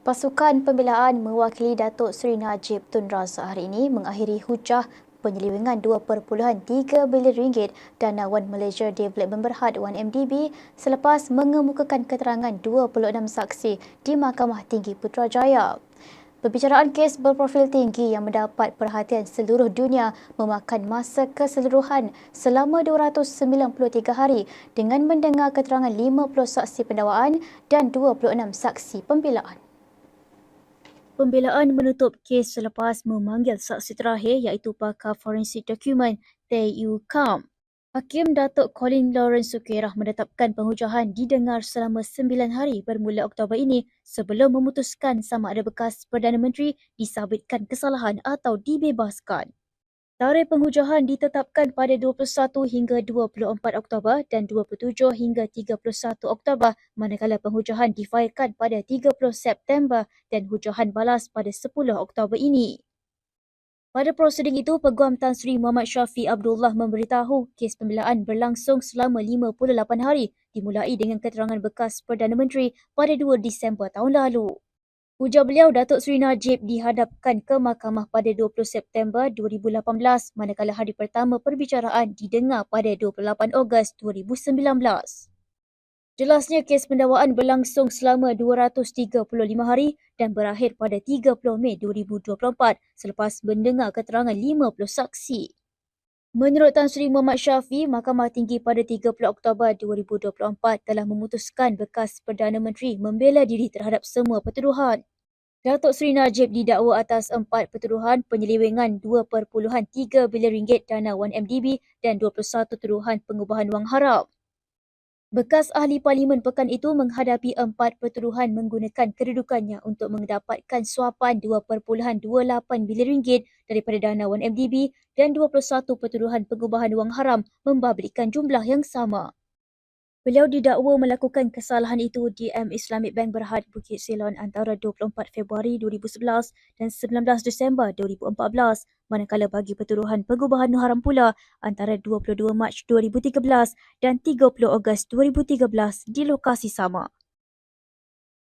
Pasukan pembelaan mewakili Datuk Seri Najib Tun Razak hari ini mengakhiri hujah penyelewengan 2.3 bilion ringgit dana Wan Malaysia Development Berhad 1MDB selepas mengemukakan keterangan 26 saksi di Mahkamah Tinggi Putrajaya. Pembicaraan kes berprofil tinggi yang mendapat perhatian seluruh dunia memakan masa keseluruhan selama 293 hari dengan mendengar keterangan 50 saksi pendakwaan dan 26 saksi pembelaan. Pembelaan menutup kes selepas memanggil saksi terakhir iaitu pakar forensik dokumen Tay Yu Kam. Hakim Datuk Colin Lawrence Sukerah menetapkan penghujahan didengar selama 9 hari bermula Oktober ini sebelum memutuskan sama ada bekas Perdana Menteri disabitkan kesalahan atau dibebaskan. Tarikh penghujahan ditetapkan pada 21 hingga 24 Oktober dan 27 hingga 31 Oktober manakala penghujahan difailkan pada 30 September dan hujahan balas pada 10 Oktober ini. Pada prosiding itu, Peguam Tan Sri Muhammad Syafiq Abdullah memberitahu kes pembelaan berlangsung selama 58 hari dimulai dengan keterangan bekas Perdana Menteri pada 2 Disember tahun lalu. Ujar beliau, Datuk Seri Najib dihadapkan ke mahkamah pada 20 September 2018 manakala hari pertama perbicaraan didengar pada 28 Ogos 2019. Jelasnya kes pendakwaan berlangsung selama 235 hari dan berakhir pada 30 Mei 2024 selepas mendengar keterangan 50 saksi. Menurut Tan Sri Muhammad Syafi, Mahkamah Tinggi pada 30 Oktober 2024 telah memutuskan bekas Perdana Menteri membela diri terhadap semua pertuduhan. Datuk Seri Najib didakwa atas empat pertuduhan penyelewengan 2.3 bilion ringgit dana 1MDB dan 21 tuduhan pengubahan wang haram. Bekas ahli parlimen pekan itu menghadapi empat pertuduhan menggunakan kedudukannya untuk mendapatkan suapan 2.28 bilion ringgit daripada dana 1MDB dan 21 pertuduhan pengubahan wang haram membabitkan jumlah yang sama. Beliau didakwa melakukan kesalahan itu di M Islamic Bank Berhad Bukit Silon antara 24 Februari 2011 dan 19 Disember 2014 manakala bagi pertuduhan pengubahan haram pula antara 22 Mac 2013 dan 30 Ogos 2013 di lokasi sama.